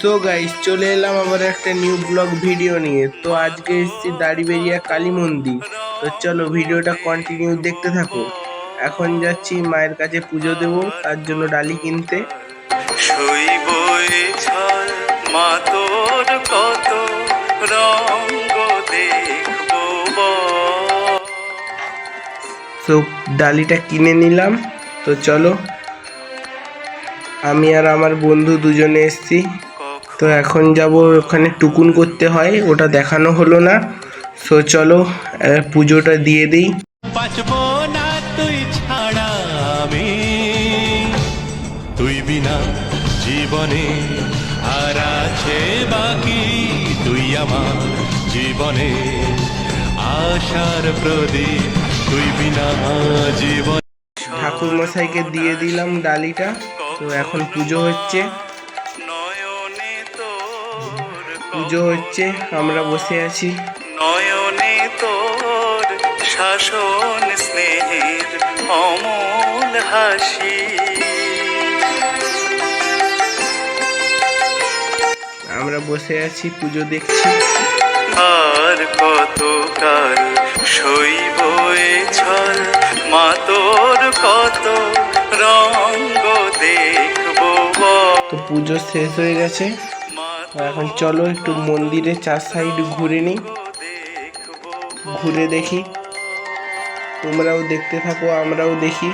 So guys চলে এলাম আবার একটা নিউ ব্লগ ভিডিও নিয়ে। তো আজকে এসেছি দাড়িবেরিয়া কালী মন্দির। তো চলো ভিডিওটা কন্টিনিউ দেখতে থাকো। এখন যাচ্ছি মায়ের কাছে পুজো দেবো তার জন্য ডালি কিনতে। কত রঙ্গ তো ডালিটা কিনে নিলাম। তো চলো আমি আর আমার বন্ধু দুজনে এসেছি। তো এখন যাব ওখানে টুকুন করতে হয় ওটা দেখানো হলো না। সো চলো পুজোটা দিয়ে দিই। বাঁচব না তুই ছাড়া আমি তুই বিনা জীবনে আর আছে বাকি। তুই আমার জীবনে আশার প্রদীপ তুই বিনা জীবন। ঠাকুর মশাইকে দিয়ে দিলাম ডালিটা তো এখন পুজো হচ্ছে। পুজো হচ্ছে আমরা বসে আছি। নয়নে তোর শাসন স্নেহের অমল হাসি। আমরা বসে আছি পুজো দেখছি। আর কতকাল শৈব এ ছল মা তোর কত রঙ্গ দেখব। তো পুজো শেষ হয়ে গেছে। তো এখন চলো একটু মন্দিরে চার সাইড ঘুরে নিই। ঘুরে দেখি। তোমরাও দেখতে থাকো আমরাও দেখি।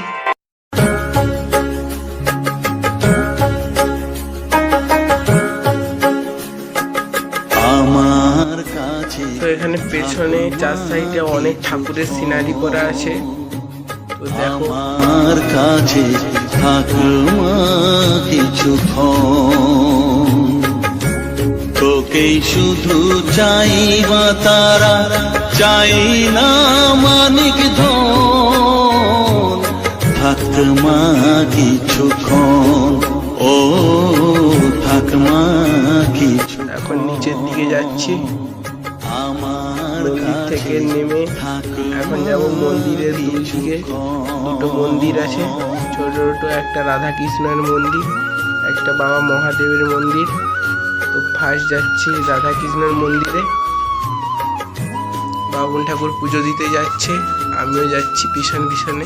আমার কাছে তো এখানে পেছনে চার সাইডে অনেক ঠাকুরের সিনারি করা আছে। তো দেখো। আমার কাছে ঠাকুমা কিছুক্ষণ তোকেই শুধু চাইবা তারা চাই না মানিক ধন। থাকমা কিছুক্ষণ ও থাকমা কিছু এখন নিচের দিকে যাচ্ছি। আমার মন্দির থেকে নেমে এখন যাব মন্দিরের দুই দিকে দুটো মন্দির আছে ছোট ছোট একটা রাধা কৃষ্ণের মন্দির একটা বাবা মহাদেবের মন্দির। তো ফার্স্ট যাচ্ছি রাধা কৃষ্ণের মন্দিরে। বাবুন ঠাকুর পুজো দিতে যাচ্ছে, আমিও যাচ্ছি পিছন পিছনে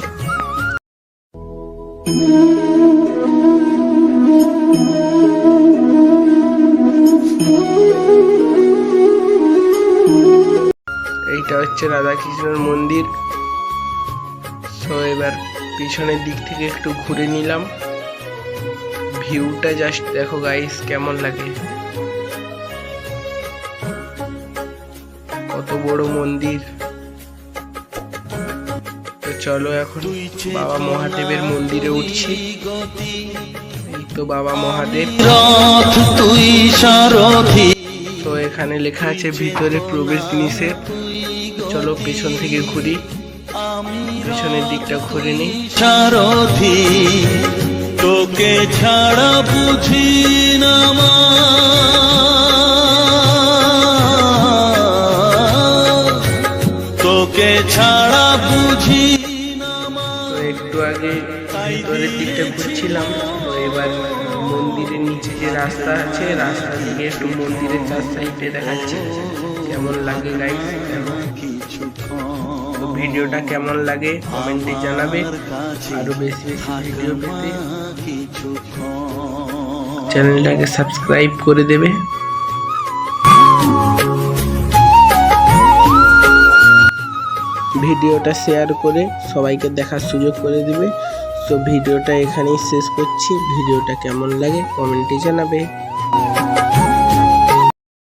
এইটা হচ্ছে রাধাকৃষ্ণের মন্দির। তো এবার পিছনের দিক থেকে একটু ঘুরে নিলাম। ভিউটা জাস্ট দেখো গাইস কেমন লাগে। কত বড় মন্দির। তো চলো এখন বাবা মহাদেবের মন্দিরে উঠছি। তো বাবা মহাদেব। রথ তুই সারথি তো এখানে লেখা আছে, ভিতরে প্রবেশ নিষেধ। চলো পেছন থেকে ঘুরি। পেছনের দিকটা ঘুরে নিই। সারথি তোকে ছাড়া বুঝি না বুঝি একটু আগে ভিতরের দিকটা ঘুরছিলাম তো এবার মন্দিরের নিচে যে রাস্তা আছে রাস্তা থেকে একটু মন্দিরের চার সাইডে দেখাচ্ছে কেমন লাগে গাইস তো ভিডিওটা কেমন লাগে কমেন্টে জানাবে আরও বেশি বেশি ভিডিও পেতে। চ্যানেলটাকে সাবস্ক্রাইব করে দেবে। ভিডিওটা শেয়ার করে সবাইকে দেখার সুযোগ করে দিবে। তো ভিডিওটা এখানেই শেষ করছি। ভিডিওটা কেমন লাগে কমেন্টে জানাবে।